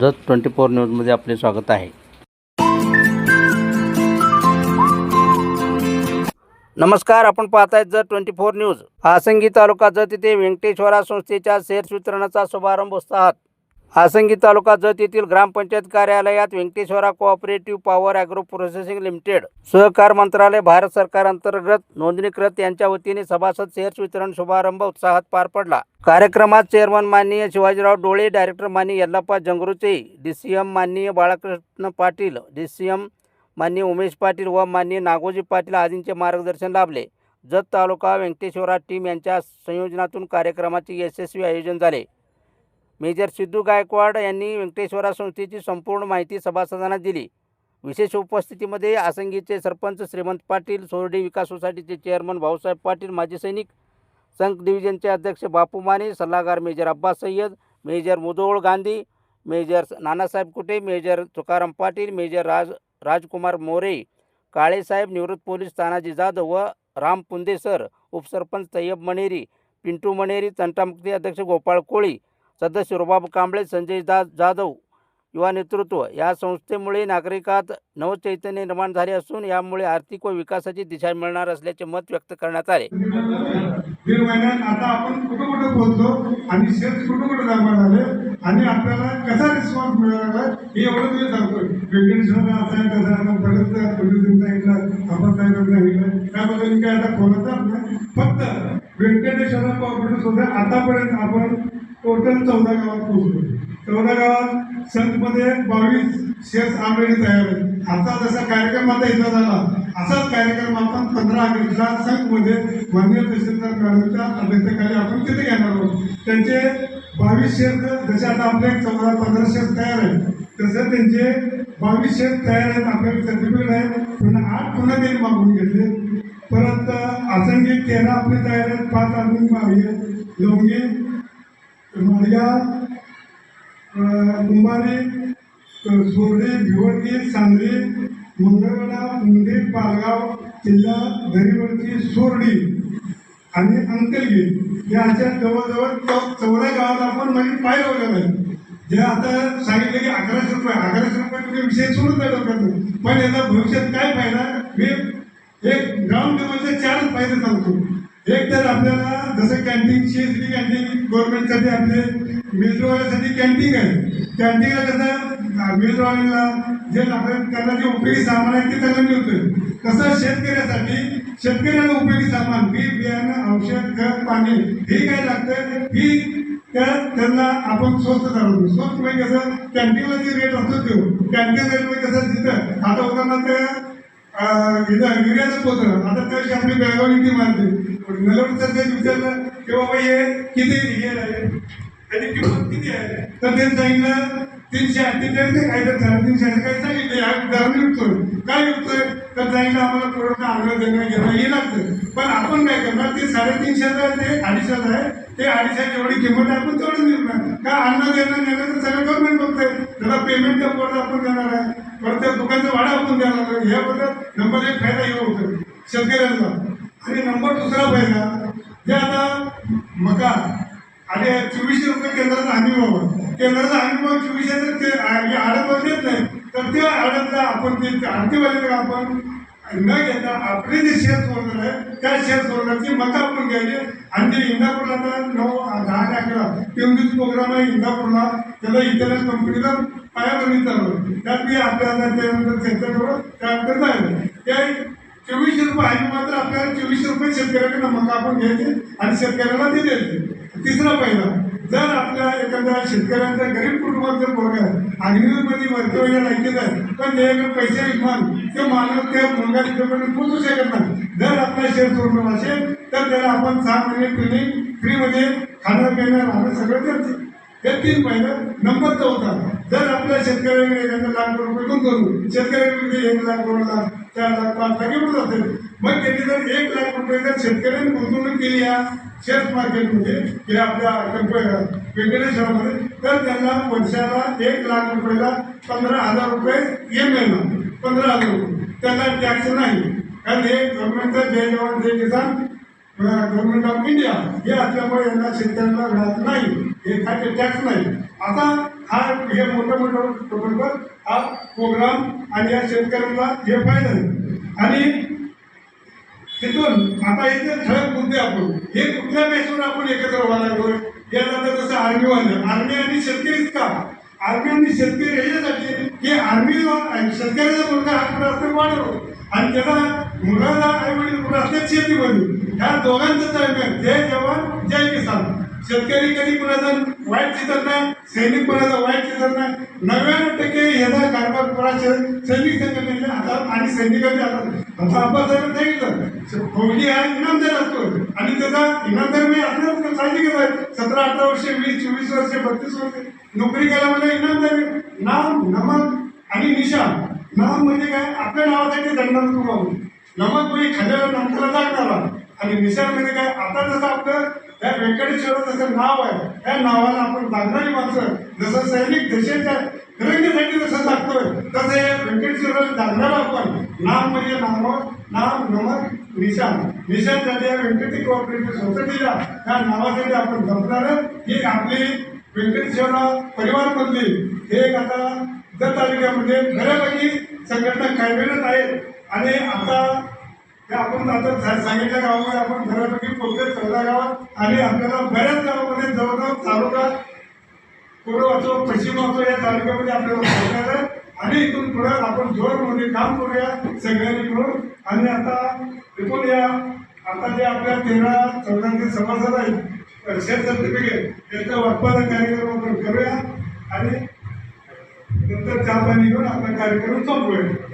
Jat twenty four न्यूजमध्ये आपले स्वागत आहे. नमस्कार आपण पाहत आहेत जत ट्वेंटी फोर न्यूज. आसंगी तालुका जत येथे व्यंकटेश्वरा संस्थेच्या शेअर्स वितरणाचा शुभारंभ उत्साहात आसंगी तालुका जत येथील ग्रामपंचायत कार्यालयात Venkateshwara cooperative power agro processing limited सहकार मंत्रालय भारत सरकार अंतर्गत नोंदणीकृत यांच्या वतीने सभासद शेअर्स वितरण शुभारंभ उत्साहात पार पडला. कार्यक्रमात चेअरमन माननीय शिवाजीराव डोळे डायरेक्टर माननीय यल्लाप्पा जंगरुचे डी सी एम माननीय Balkrishna Patil D C M माननीय उमेश पाटील व माननीय नागोजी पाटील आदींचे मार्गदर्शन लाभले. जत तालुका व्यंकटेश्वरा टीम यांच्या संयोजनातून कार्यक्रमाचे यशस्वी आयोजन झाले. मेजर सिद्धू गायकवाड यांनी व्यंकटेश्वरा संस्थेची संपूर्ण माहिती सभासदांना दिली. विशेष उपस्थितीमध्ये आसंगीचे सरपंच श्रीमंत पाटील सोरडी विकास सोसायटीचे चेअरमन भाऊसाहेब पाटील माजी सैनिक संघ डिव्हिजनचे अध्यक्ष बापू माने सल्लागार major Abbas Sayyad major Mudol Gandhi major Nanasaheb Kute major Tukaram Patil major Raj Rajkumar More Kalesaheb निवृत्त पोलीस तानाजी जाधव व राम पुंदे सर उपसरपंच तय्यब मणेरी पिंटू मणेरी तंटामुक्ती अध्यक्ष गोपाळ कोळी सदस्य रुबाब कांबळे संजय जा जाधव युवा नेतृत्व. या संस्थेमुळे नागरिकात नवचैतन्य निर्माण झाले असून यामुळे आर्थिक व विकासाची दिशा मिळणार असल्याचे मत व्यक्त करण्यात आले. दीड महिन्यात आता आपण कुठं कुठं पोहोचलो आणि शेत कुठं कुठं जमा झाले आणि आपल्याला कसा रिस्पॉन्स मिळाला हे एवढं तुम्ही सांगतोय. व्यंकटेश्वरला असं आहे तसं आहे परत पोलिसांनी सांगितलं आपण साहेबांनी सांगितलं त्याबद्दल काय आता बोलतच नाही. फक्त व्यंकटेश्वर कॉपरेटिव्ह सुद्धा आतापर्यंत आपण टोटल चौदा गावात पोहोचलो चौदा गावात संतमध्ये बावीस शेअर्स ऑलरेडी तयार आहेत. आता जसा कार्यक्रम आता इथं झाला असाच कार्यक्रम आपण पंधरा ऑगस्टला संघमध्ये माननीय तहसीलदार मॅडमच्या अध्यक्षतेखाली आपण तिथे घेणार आहोत. त्यांचे बावीस शेत जसे आता आपले चौदा पंधरा शेत तयार आहेत तसं त्यांचे बावीस शेत तयार आहेत आपल्याकडे सर्टिफिकेट आहे. पुन्हा आठ पुन्हा त्यांनी मागून घेतले. परत आसंगी तेरा आपले तयार आहेत पाच अजून बावी आहेत कुंभारी सोरडी भिवंडी सांगली मंगळवेढा मुंडे पालगाव जिल्हा दरीवरची सोरडी आणि अंकलगी या अशा जवळजवळ चौदा गावात आपण म्हणजे पाय लावलेलं आहे. जे आता सांगितलं की अकराशे रुपये अकराशे रुपये तुम्ही विषय सोडून द्या डोक्यातून. पण याचा भविष्यात काय फायदा? मी एक ग्राउंड लेवलचे चारच फायदे सांगतो. एक तर आपल्याला जसं कॅन्टीन सीएसडी कॅन्टीन गव्हर्नमेंटसाठी आपले मिल्सवाल्यासाठी कॅन्टीन आहे. कॅन्टीनला कसं मिल्सवाल्याला जे आपल्याला त्यांना जे उपयोगी सामान आहे ते त्यांना मिळतोय. तसं शेतकऱ्यासाठी शेतकऱ्याला उपयोगी सामान बी बियाणं औषध खत पाणी हे काय लागतं ही त्या त्यांना आपण स्वस्त चालवतो स्वस्त म्हणजे कसं कॅन्टीनला जे रेट असतो तो. कॅन्टीन रेट म्हणजे कसं जिथं आता उदाहरणार्थ अं, इथं आता त्याशी आपली बेळगाव ती मारते नलवड सर ते विचारलं की बाबा हे किती हे आहे त्याची किंमत किती आहे तर ते सांगितलं तीनशे अठ्ठेचाळीस ते काही तर साडेतीनशे असं काही सांगितलं या दराने विकतोय काय विकतोय तर सांगितलं आम्हाला प्रोडक्ट आग्रह देणं घेणं हे लागतं पण आपण काय करणार ते साडेतीनशेचं आहे ते अडीचशेचं आहे ते अडीचशे जेवढी किंमत आहे आपण तेवढं निर्णय का अन्न देणं नेणं तर सगळं गव्हर्नमेंट बघतंय त्याला पेमेंट तर आपण देणार आहे परत त्या दुकानचं वाडा आपण देणार आहे ह्याबद्दल नंबर एक फायदा हे होतो. शेतकऱ्यांचा आणि नंबर दुसरा फायदा जे आता मका आणि चोवीसशे रुपये केंद्राचा हमी भाव. केंद्राचा हमी भाव चोवीसशे तर ते आडत देत नाही. तर त्या आडतला आपण ते आरतीवाल्याकडे आपण न घेता आपले जे शेअर सोडणार आहे त्या शेअर सोडण्याची मतं आपण घ्यायची. आणि जे इंदापूरला आता नऊ दहा ते अकरा तीन दिवस प्रोग्राम आहे इंदापूरला त्याला इतर कंपनीला पायाभरणी चालू त्यात मी आपल्याला त्यानंतर चर्चा करू त्यानंतर जायचं त्या चोवीसशे रुपये आहे मात्र आपल्याला चोवीसशे रुपये शेतकऱ्याकडनं मका आपण घ्यायचे आणि शेतकऱ्याला ते द्यायचे. तिसरा पहिला. जर आपल्या एखाद्या शेतकऱ्यांचा गरीब कुटुंबाचं पोरग आहे अग्निमध्ये भरती व्हायला लायकीच आहे पण ते पैसे विमान ते मानव त्या मुलगा तिथपर्यंत पोहोचू शकत नाही. जर आपला शेअर सोडणार असेल तर त्याला आपण सहा महिने ट्रेनिंग फ्रीमध्ये खाणं पिणं राहणं सगळं करते हे तीन महिन्यात नंबर चौथा जर आपल्या शेतकऱ्यांनी एखादा लाख रुपये गुंतवणूक शेतकऱ्याकडे एक लाख दोन लाख चार लाख पाच लाख एवढं असेल मग त्यांनी जर एक लाख रुपये जर शेतकऱ्यांनी गुंतवणूक केली या शेअर मार्केटमध्ये किंवा आपल्या कंप- व्यंकटेश्वरामध्ये तर त्यांना वर्षाला एक लाख रुपयाला पंधरा हजार रुपये हे मिळणार. पंधरा हजार रुपये. त्यांना टॅक्स नाही. कारण हे गव्हर्नमेंटचं जय जवान जय किसान गव्हर्नमेंट ऑफ इंडिया हे असल्यामुळे यांना शेतकऱ्यांना राहत नाही. हे खाते टॅक्स नाही. आता हा हे मोठं मोठं प्रकल्प हा प्रोग्राम आणि या शेतकऱ्यांना हे फायदा आहे. आणि तिथून आता इथे ठळक मुद्दे आपण हे कुठल्या बेसवर आपण एकत्र व्हायला लागलोय याला जसं आर्मी वाढलं आर्मी आणि शेतकरीच का? आर्मी आणि शेतकरी याच्यासाठी की आर्मी शेतकऱ्याचा मुलगा हा असतो वाढवतो आणि त्याला मुलाला आई वडील मुलं असतात शेतीमध्ये ह्या दोघांचं ताळमेळ जय जवान जय किसान. शेतकरी कधी कुणाचं वाईट चितत नाही सैनिक कुणाचं वाईट चितत नाही. नव्याण्णव टक्के ह्याचा कारभार कोणाचे सैनिक संघटनेच्या हातात आणि सैनिकांच्या हातात आता आपण सांगितलं फौजी हा इनामदार असतो. आणि त्याचा इनामदार मी असणार साहजिकच आहे. सतरा अठरा वर्ष वीस चोवीस वर्ष बत्तीस वर्ष. नोकरी केला म्हणजे इनामदार नाम नमक आणि निशा नाम म्हणजे काय? आपल्या नावासाठी दंडाला तुम्हाला नमक म्हणजे खाल्ल्याला नामकाला लागणारा आणि निशाण म्हणजे काय? आता जसं आपलं या व्यंकटेश्वर जसं नाव आहे. त्या नावाला आपण लागणारी माणसं जसं सैनिक देशाच्या फिरंगीसाठी जसं लागतोय तसं हे व्यंकटेश्वराला लागणारं आपण नाम म्हणजे नाव नाम नमक निशान. झाले या व्यंकटी कोऑपरेटिव्ह सोसायटीला त्या नावासाठी आपण जपणार ही आपली व्यंकटेश्वरा परिवारमधली एक आता दर तालुक्यामध्ये म्हणजे बऱ्यापैकी संघटना कार्यरत आहेत. आणि आता हे आपण आता सांगितल्या गावामध्ये आपण घरापैकी पोहोचले चौदा गावात. आणि आपल्याला बऱ्याच गावामध्ये जवळजवळ तालुका पूर्व असो पश्चिम असो या तालुक्यामध्ये आपल्याला सांगायचं आणि इथून पुढे आपण जोरमध्ये काम करूया सगळ्यांनी मिळून. आणि आता एकूण या आता जे आपल्या तेरा चौदाचे सभासद आहेत शेत सर्टिफिकेट त्याचं उत्पादन कार्यक्रम आपण करूया. आणि नंतर चहा पाणी घेऊन आपला कार्यक्रम संपवूया.